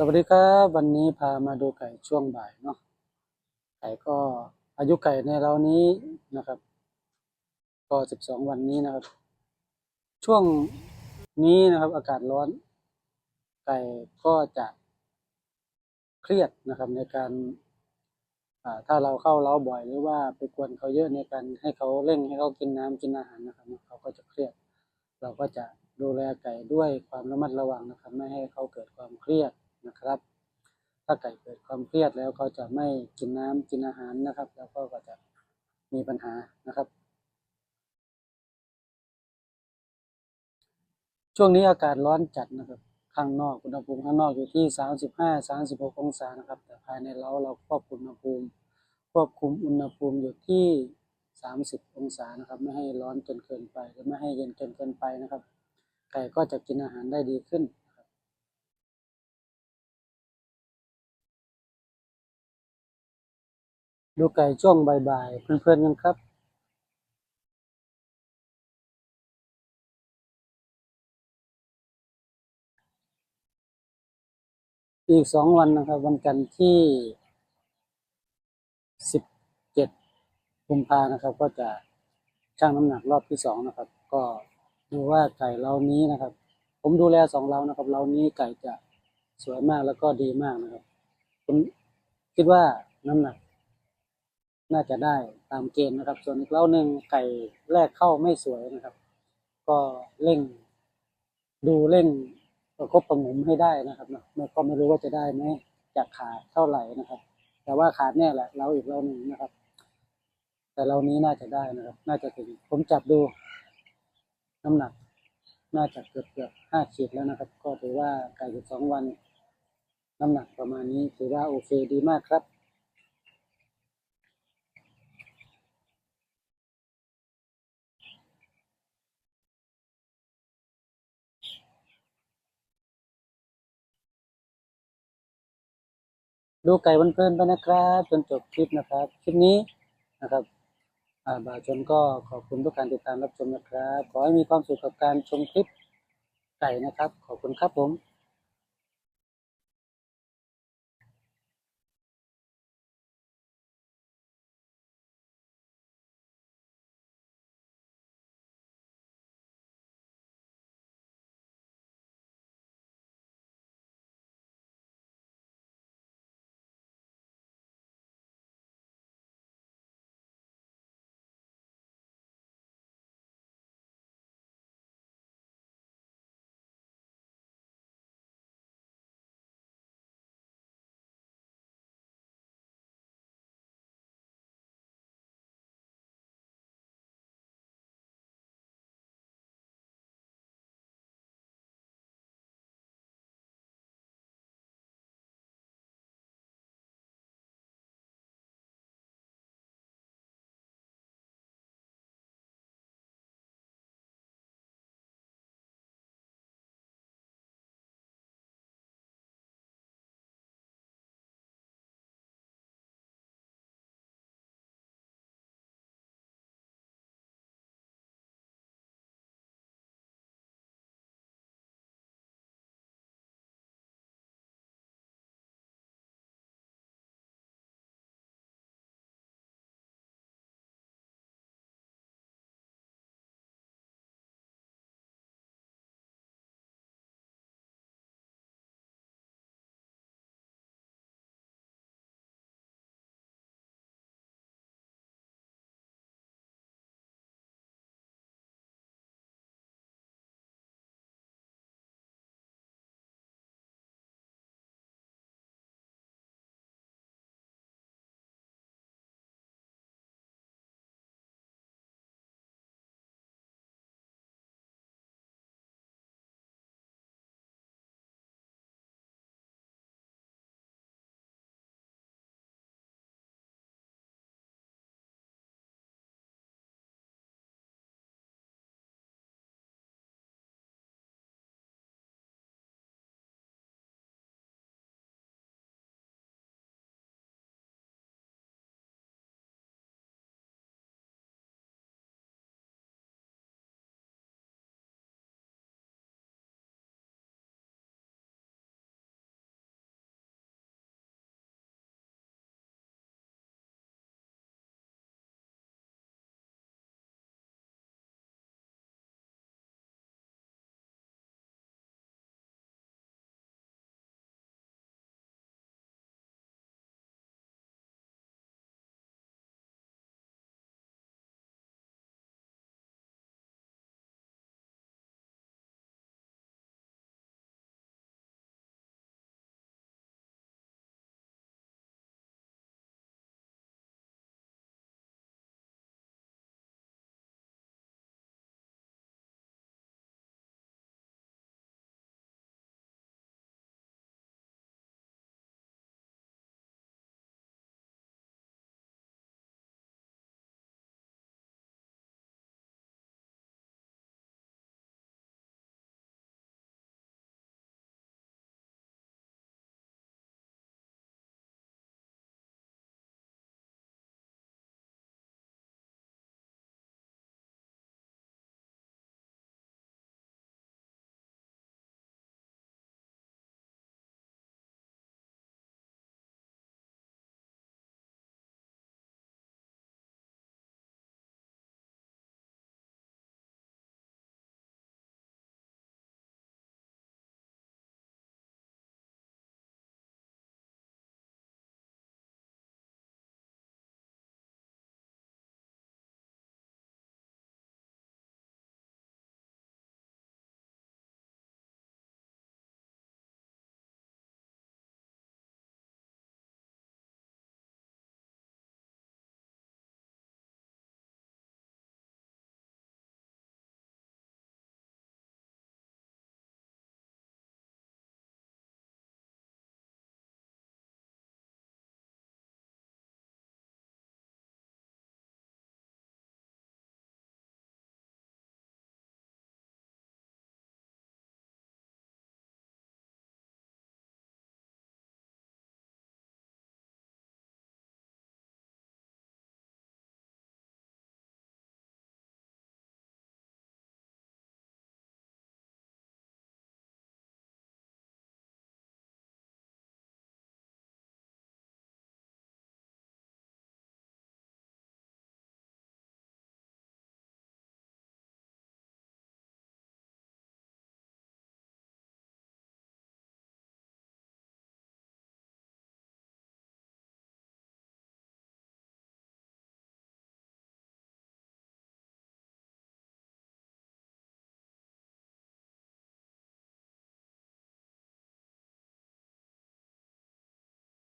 สวัสดีครับวันนี้พามาดูไก่ช่วงบ่ายเนาะไก่ก็อายุไก่ในเรานี้นะครับ ก็สิบสองวันนี้นะครับ ช่วงนี้นะครับ อากาศร้อน ไก่ก็จะเครียดนะครับในการถ้าเราเข้าเล้าบ่อยหรือว่าไปกวนเขาเยอะในการให้เขาเร่งให้เขากินน้ำกินอาหารนะครับเขาก็จะเครียด เราก็จะดูแลไก่ด้วยความระมัดระวังนะครับ ไม่ให้เขาเกิดความเครียด นะครับ ถ้าไก่เกิดความเครียดแล้วเขาจะไม่กินน้ำกินอาหารนะครับ แล้วก็ก็จะมีปัญหานะครับ ช่วงนี้อากาศร้อนจัดนะครับ ข้างนอกอุณหภูมิข้างนอกอยู่ที่สามสิบห้าสามสิบหกองศานะครับ แต่ภายในเราเราควบคุมอุณหภูมิ ควบคุมอุณหภูมิอยู่ที่สามสิบองศานะครับ ไม่ให้ร้อนจนเกินไปหรือไม่ให้เย็นจนเกินไปนะครับ ไก่ก็จะกินอาหารได้ดีขึ้น ดูไก่ช่วงบ่ายๆเพลินๆกันครับอีกสองวันนะครับ วันจันทร์ที่สิบเจ็ดกุมภานะครับ ก็จะชั่งน้ำหนักรอบที่สองนะครับ ก็ดูว่าไก่เรานี้นะครับ ผมดูแลสองเรานะครับ เรานี้ไก่จะสวยมากแล้วก็ดีมากนะครับผมคิดว่าน้ำหนัก น่าจะได้ตามเกณฑ์นะครับ ส่วนอีกเล้าหนึ่งไก่แรกเข้าไม่สวยนะครับ ก็เร่ง ดูเร่งประคบประหงมให้ได้นะครับเนาะไม่ก็ไม่รู้ว่าจะได้ไหมจากขาดเท่าไหร่นะครับ แต่ว่าขาดแน่แหละเราอีกเราหนึ่งนะครับ แต่เรานี้น่าจะได้นะครับ น่าจะถึงผมจับดู น้ำหนัก น่าจะเกือบเกือบห้าขีดแล้วนะครับ ก็ถือว่าไก่สิบสองวัน น้ำหนักประมาณนี้ถือว่าโอเคดีมากครับ ดูไก่เพลินๆไปนะครับจนจบคลิปนะครับ คลิปนี้นะครับบ่าวชนก็ขอบคุณทุกการติดตามรับชมนะครับ ขอให้มีความสุขกับการชมคลิปไก่นะครับ ขอบคุณครับผม